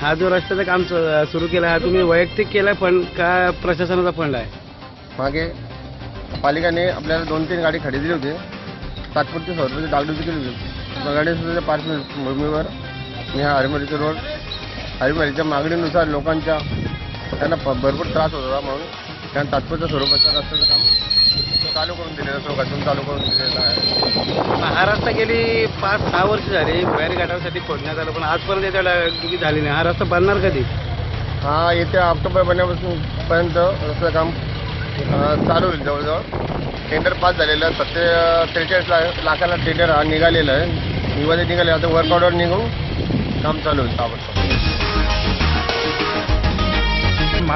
हा जो रस्त्याचं काम सुरू केलं हा तुम्ही वैयक्तिक केलाय पण का प्रशासनाचा फंड आहे? मागे पालिकेने आपल्याला दोन तीन गाडी खरेदी दिली होती. तात्पुरती स्वरूपाची म्हणजे डागडुजी केली होती. त्या पार्श्वभूमीवर मी हा हरिमरीचा रोड हरिमरीच्या मागणीनुसार लोकांच्या त्यांना भरपूर त्रास होत होता म्हणून त्यांना तात्पुरत्या स्वरूपाचं रस्त्याचं काम चालू करून दिलेलं चौकातून चालू करून दिलेलं आहे. हा रस्ता गेली पाच सहा वर्ष झाली. घाटासाठी फोडण्यात आलं पण आजपर्यंत याच्या डागडुगी झाली नाही. हा रस्ता बनणार कधी? हा येत्या ऑक्टोबर महिन्यापासून पर्यंत रस्त्याचं काम अं, चालू होईल जवळजवळ. टेंडर पास झालेलं आहे. सत्ते त्रेचाळीस लाख लाखाला टेंडर हा निघालेलं आहे. निवादे निघाले. आता वर्क ऑर्डर निघून काम चालू होईल. ताबडतोब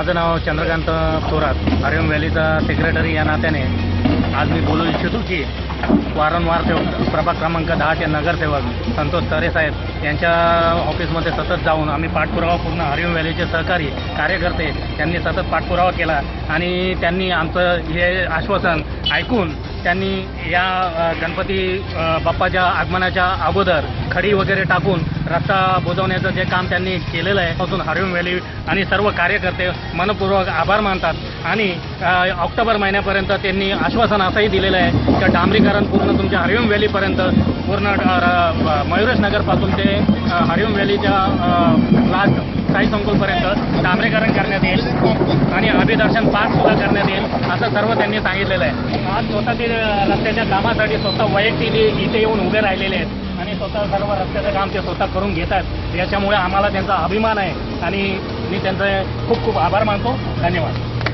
माझं नाव चंद्रकांत थोरात. आर्यम व्हॅलीचा सेक्रेटरी या नात्याने आज मी बोलू इच्छितो की वारंवार सेवक प्रभाग क्रमांक दहाचे नगरसेवक संतोष तरे साहेब यांच्या ऑफिसमध्ये सतत जाऊन आम्ही पाठपुरावा पूर्ण हरिओम व्हॅलीचे सहकारी कार्यकर्ते त्यांनी सतत पाठपुरावा केला आणि त्यांनी आमचं हे आश्वासन ऐकून त्यांनी या गणपती बाप्पाच्या आगमनाच्या अगोदर खडी वगैरे टाकून रस्ता बुजवण्याचं जे काम त्यांनी केलेलं आहे पासून हरिओम व्हॅली आणि सर्व कार्यकर्ते मनपूर्वक आभार मानतात आणि ऑक्टोबर महिन्यापर्यंत त्यांनी आश्वासन असंही दिलेलं आहे की डांबरीकरण पूर्ण तुमच्या हरिओम व्हॅलीपर्यंत पूर्ण र- मयुरेश नगरपासून ते हरिओम व्हॅलीच्या लास्ट साई संकुलपर्यंत डांबरीकरण करण्यात येईल. आणि अभिदर्शन पार्क सुद्धा करण्यात येईल असं सर्व त्यांनी सांगितलेलं आहे. आज स्वतः ते रस्त्याच्या कामासाठी स्वतः वैयक्तिक इथे येऊन उभे राहिलेले आहेत आणि स्वतः सर्व रस्त्याचं काम ते स्वतः करून घेतात याच्यामुळे आम्हाला त्यांचा अभिमान आहे आणि मी त्यांचे खूप खूप आभार मानतो. धन्यवाद.